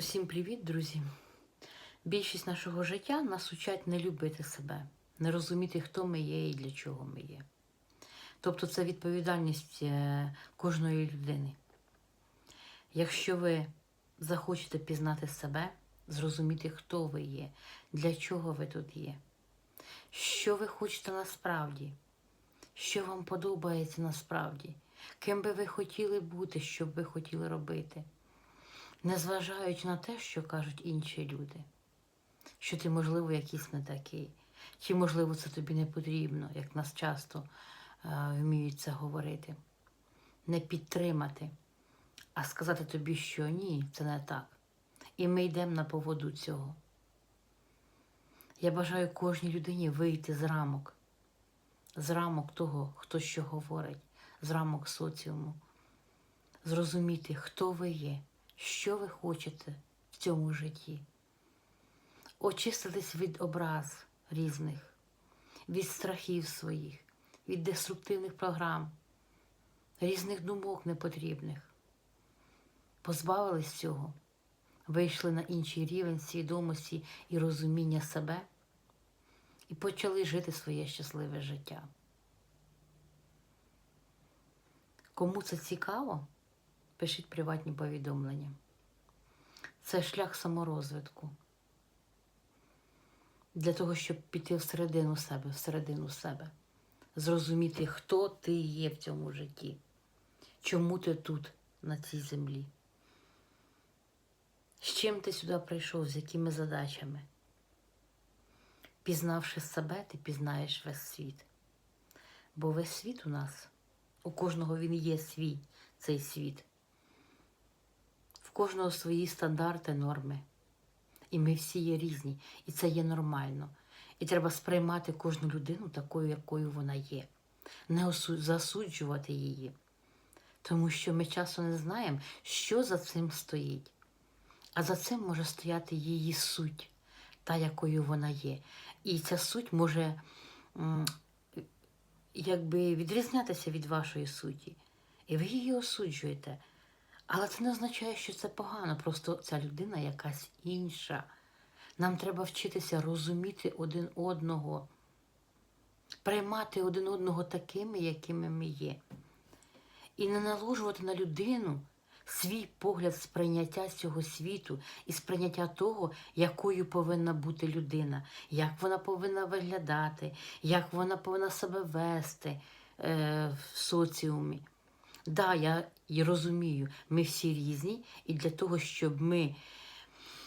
Усім привіт, друзі! Більшість нашого життя нас учать не любити себе, не розуміти, хто ми є і для чого ми є. Тобто це відповідальність е, кожної людини. Якщо ви захочете пізнати себе, зрозуміти, хто ви є, для чого ви тут є, що ви хочете насправді, що вам подобається насправді, ким би ви хотіли бути, що б ви хотіли робити незважаючи на те, що кажуть інші люди, що ти, можливо, якийсь не такий, чи, можливо, це тобі не потрібно, як нас часто е, вміють це говорити, не підтримати, а сказати тобі, що ні, це не так. І ми йдемо на поводу цього. Я бажаю кожній людині вийти з рамок, з рамок того, хто що говорить, з рамок соціуму, зрозуміти, хто ви є, що ви хочете в цьому житті. Очиститись від образ різних, від страхів своїх, від деструктивних програм, різних думок непотрібних. Позбавились цього, вийшли на інший рівень свідомості і розуміння себе і почали жити своє щасливе життя. Кому це цікаво? Пишіть приватні повідомлення. Це шлях саморозвитку. Для того, щоб піти всередину себе, всередину себе, зрозуміти, хто ти є в цьому житті, чому ти тут, на цій землі, з чим ти сюди прийшов, з якими задачами. Пізнавши себе, ти пізнаєш весь світ. Бо весь світ у нас, у кожного він є свій, цей світ в кожного свої стандарти, норми. І ми всі є різні, і це є нормально. І треба сприймати кожну людину такою, якою вона є, не засуджувати її. Тому що ми часто не знаємо, що за цим стоїть. А за цим може стояти її суть, та, якою вона є. І ця суть може якби відрізнятися від вашої суті. І ви її осуджуєте. Але це не означає, що це погано. Просто ця людина якась інша. Нам треба вчитися розуміти один одного, приймати один одного такими, якими ми є. І не наложувати на людину свій погляд сприйняття цього світу і сприйняття того, якою повинна бути людина, як вона повинна виглядати, як вона повинна себе вести е, в соціумі. Да, я і розумію, ми всі різні, і для того, щоб ми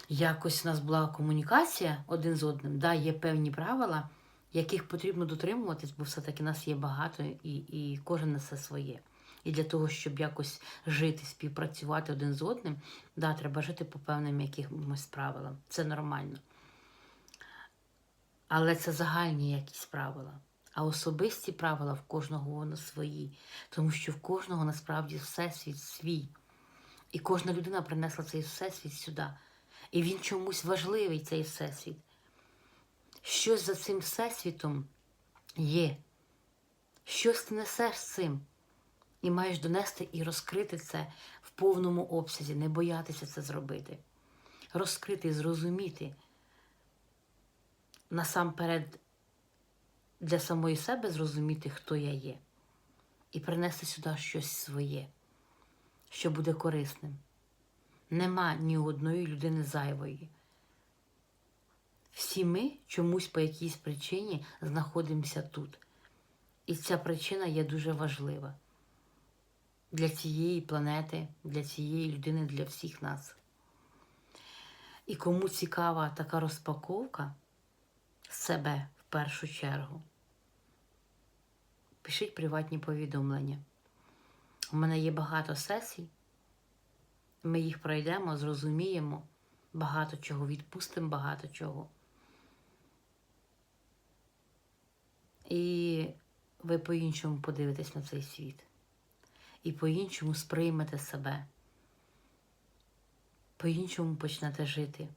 якось у нас була комунікація один з одним, да, є певні правила, яких потрібно дотримуватись, бо все-таки нас є багато і, і кожен несе своє. І для того, щоб якось жити, співпрацювати один з одним, да, треба жити по певним якимось правилам. Це нормально. Але це загальні якісь правила. А особисті правила в кожного воно свої, тому що в кожного насправді всесвіт свій. І кожна людина принесла цей всесвіт сюди. І він чомусь важливий, цей всесвіт. Щось за цим всесвітом є. Щось ти несеш з цим. І маєш донести і розкрити це в повному обсязі, не боятися це зробити. Розкрити зрозуміти насамперед для самої себе зрозуміти, хто я є, і принести сюди щось своє, що буде корисним. Нема ні одної людини зайвої. Всі ми чомусь по якійсь причині знаходимося тут. І ця причина є дуже важлива для цієї планети, для цієї людини, для всіх нас. І кому цікава така розпаковка себе в першу чергу, пишіть приватні повідомлення. У мене є багато сесій. Ми їх пройдемо, зрозуміємо, багато чого відпустимо, багато чого. І ви по-іншому подивитесь на цей світ. І по-іншому сприймете себе. По-іншому почнете жити.